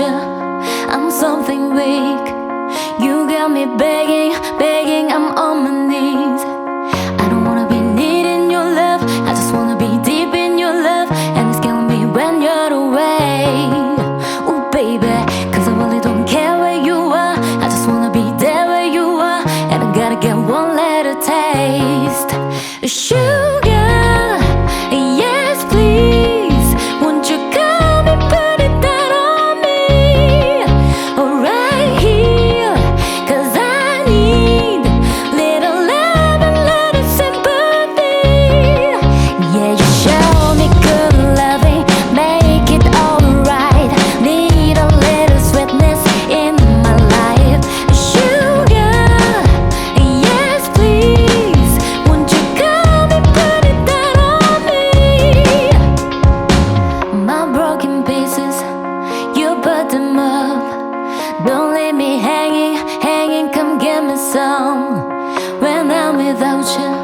I'm something weak. You got me begging, begging, I'm on my knees. I don't wanna be needing your love, I just wanna be deep in your love. And it's killing me when you're away. Oh, baby, cause I really don't care where you are. I just wanna be there where you are. And I gotta get one letter taste. Shoot. 道歉。